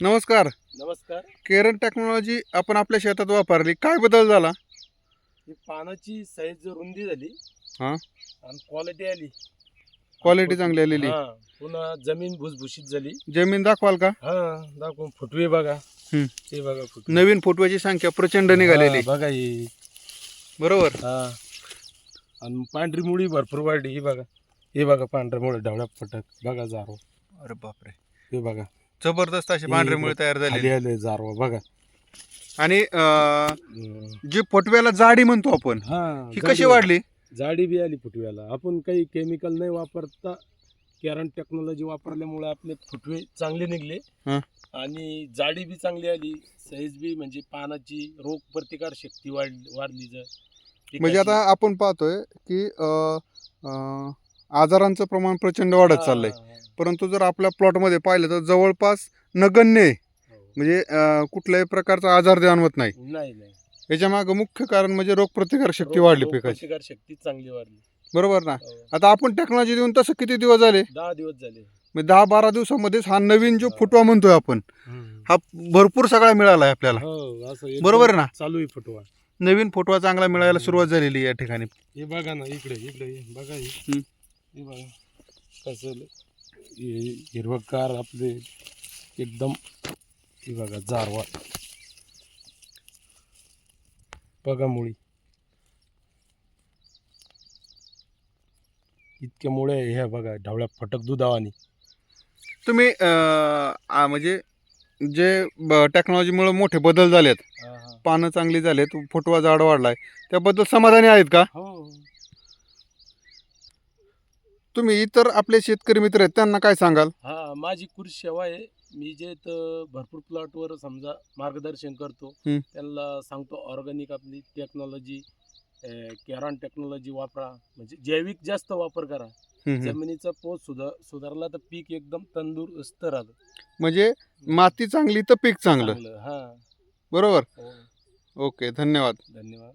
नमस्कार. नमस्कार. केरन टेक्नॉलॉजी आपण आपल्या शेतात वापरली. काय बदल झाला? ही पानाची साईज रुंदी झाली. हा. आणि क्वालिटी आली. क्वालिटी चांगली आलेली. हा, पुन्हा जमीन भुसभुशीत झाली. जमीन दाखवाल का? हा दाखवून फुटवे बघा. हम्म. हे बघा फुटवे. नवीन फुटव्याची संख्या प्रचंड निघालेली. हा, बघा ही. बरोबर. हा. आणि पांढरी मुळी भरपूर वाढली. ही बघा. हे बघा पांढऱ्या मुळे ढवळ्या फटक बघा जारो. अरे बापरे. हे बघा. जबरदस्त अशी पांढरी मुळे तयार झाली आले जारो बघा. आणि अं, हम्म. जी फुटव्याला जाडी म्हणतो आपण हा ही जाडी कशी वाढली? जाडी बी आली फुटव्याला आपण काही केमिकल नाही वापरता कॅरन टेक्नॉलॉजी वापरल्यामुळे आपले फुटवे चांगले निघले. हा. आणि जाडी बी चांगली आली. साईज बी म्हणजे पानाची रोग प्रतिकार शक्ती वाढ वाढली जर. म्हणजे आता आपण पाहतोय की अं, अं, आजारांचं प्रमाण प्रचंड वाढत चाललंय. परंतु जर आपल्या प्लॉटमध्ये पाहिलं तर जवळपास नगण्य आहे. म्हणजे कुठल्याही प्रकारचा आजार जाणवत नाही. हो. याच्या मागे मुख्य कारण म्हणजे रोगप्रतिकार शक्ती वाढली रोग पिकाची शक्ती चांगली वाढली. बरोबर ना? हो. आता आपण टेक्नॉलॉजी देऊन तसं किती दिवस झाले? दहा दिवस झाले. म्हणजे दहा बारा दिवसामध्येच हा नवीन जो फुटवा म्हणतोय आपण हा भरपूर सगळा मिळाला आहे आपल्याला. हो बरोबर ना? चालू आहे फुटवा. नवीन फुटवा चांगला मिळायला सुरुवात झालेली या ठिकाणी. हे बघा ना इकडे इकडे हे बघा हे. हे बघा कसं हे हिरवगार आपले एकदम हे बघा जारवा. बघा मुळी. इतक्या मुळे ह्या बघा ढवळ्या फटक दुधावानी. तुम्ही अं, आ, म्हणजे जे टेक्नॉलॉजीमुळे मोठे बदल झालेत पानं चांगली झालेत फुटवा जाड वाढलाय त्याबद्दल समाधानी आहेत का? हो. तुम्ही इतर आपले शेतकरी मित्र आहेत त्यांना काय सांगाल? हा माझी कृषी सेवा आहे. मी जे तर भरपूर प्लॉटवर समजा मार्गदर्शन करतो हम्म. त्यांना सांगतो ऑर्गॅनिक आपली टेक्नॉलॉजी कॅरॉन टेक्नॉलॉजी वापरा. म्हणजे जैविक जास्त वापर करा. हम्म, हम्म. जमिनीचा पोत सुधार सुधारला तर पीक एकदम तंदुरुस्त राहतं. म्हणजे माती चांगली तर पीक चांगलं. चांगलं हा. बरोबर? हो. ओके धन्यवाद. धन्यवाद.